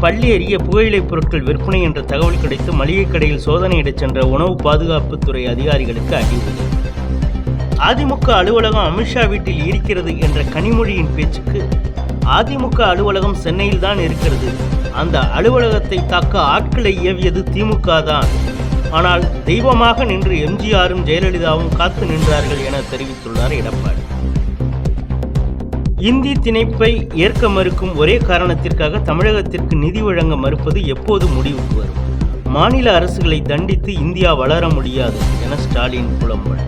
பள்ளி அருகே புகையிலைப் பொருட்கள் விற்பனை என்ற தகவல் கிடைத்து மளிகை கடையில் சோதனையிடச் சென்ற உணவு பாதுகாப்புத்துறை அதிகாரிகளுக்கு அடிவுரை அதிமுக அலுவலகம் அமித்ஷா வீட்டில் இருக்கிறது என்ற கனிமொழியின் பேச்சுக்கு அதிமுக அலுவலகம் சென்னையில் தான் இருக்கிறது. அந்த அலுவலகத்தை தாக்க ஆட்களை ஏவியது திமுக தான். ஆனால் தெய்வமாக நின்று எம்ஜிஆரும் ஜெயலலிதாவும் காத்து நின்றார்கள் என தெரிவித்துள்ளார் எடப்பாடி. இந்தி திணைப்பை ஏற்க மறுக்கும் ஒரே காரணத்திற்காக தமிழகத்திற்கு நிதி வழங்க மறுப்பது எப்போது முடிவுக்கு வரும்? மாநில அரசுகளை தண்டித்து இந்தியா வளர முடியாது என ஸ்டாலின் புலம்பல்.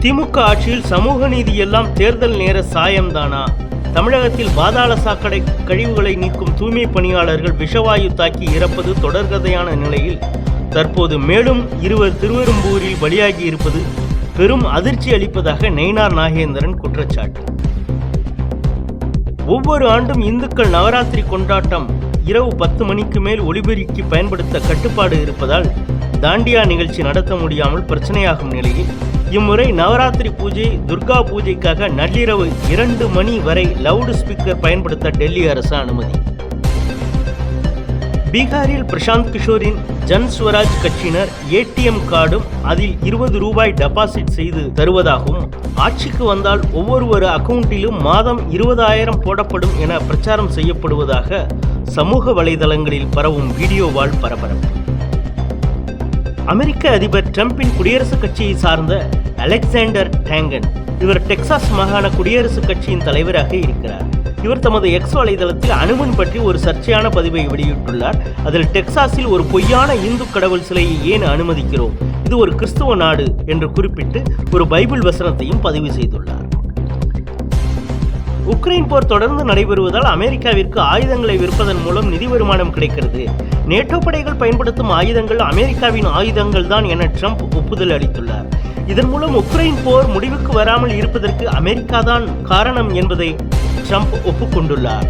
திமுக ஆட்சியில் சமூக நீதி எல்லாம் தேர்தல் நேர சாயம்தானா? தமிழகத்தில் பாதாள சாக்கடை கழிவுகளை நீக்கும் தூய்மை பணியாளர்கள் விஷவாயு தாக்கி இறப்பது தொடர்கதையான நிலையில் தற்போது மேலும் இருவர் திருவெரும்பூரில் பலியாகி இருப்பது பெரும் அதிர்ச்சி அளிப்பதாக நெய்னார் நாகேந்திரன் குற்றச்சாட்டு. ஒவ்வொரு ஆண்டும் இந்துக்கள் நவராத்திரி கொண்டாட்டம் இரவு பத்து மணிக்கு மேல் ஒளிபெருக்கி பயன்படுத்த கட்டுப்பாடு இருப்பதால் தாண்டியா நிகழ்ச்சி நடத்த முடியாமல் பிரச்சனையாகும் நிலையில் இம்முறை நவராத்திரி பூஜை துர்கா பூஜைக்காக நள்ளிரவு இரண்டு மணி வரை லவுட் ஸ்பீக்கர் பயன்படுத்த டெல்லி அரசு அனுமதி. பீகாரில் பிரசாந்த் கிஷோரின் ஜன் ஸ்வராஜ் கட்சியினர் ஏடிஎம் கார்டும் அதில் இருபது ரூபாய் டெபாசிட் செய்து தருவதாகவும் ஆட்சிக்கு வந்தால் ஒவ்வொருவர் அக்கவுண்டிலும் மாதம் இருபதாயிரம் போடப்படும் என பிரச்சாரம் செய்யப்படுவதாக சமூக வலைதளங்களில் பரவும் வீடியோவால் பரபரப்பு. அமெரிக்க அதிபர் ட்ரம்பின் குடியரசுக் கட்சியை சார்ந்த அலெக்சாண்டர் டேங்கன் இவர் டெக்சாஸ் மாகாண குடியரசுக் கட்சியின் தலைவராக இருக்கிறார். இவர் தமது எக்ஸ் வலைதளத்தில் அனுமன் பற்றி ஒரு சர்ச்சையான பதிவை வெளியிட்டுள்ளார். அதில் டெக்சாஸில் ஒரு பொய்யான இந்து கடவுள் சிலையை ஏன் அனுமதிக்கிறோம்? இது ஒரு கிறிஸ்துவ நாடு என்று குறிப்பிட்டு ஒரு பைபிள் வசனத்தையும் பதிவு செய்துள்ளார். உக்ரைன் போர் தொடர்ந்து நடைபெறுவதால் அமெரிக்காவிற்கு ஆயுதங்களை விற்பதன் மூலம் நிதி வருமானம் கிடைக்கிறது. நேட்டோ படைகள் பயன்படுத்தும் ஆயுதங்கள் அமெரிக்காவின் ஆயுதங்கள் தான் என ட்ரம்ப் ஒப்புதல் அளித்துள்ளார். இதன் மூலம் உக்ரைன் போர் முடிவுக்கு வராமல் இருப்பதற்கு அமெரிக்கா தான் காரணம் என்பதை ட்ரம்ப் ஒப்புக்கொண்டுள்ளார்.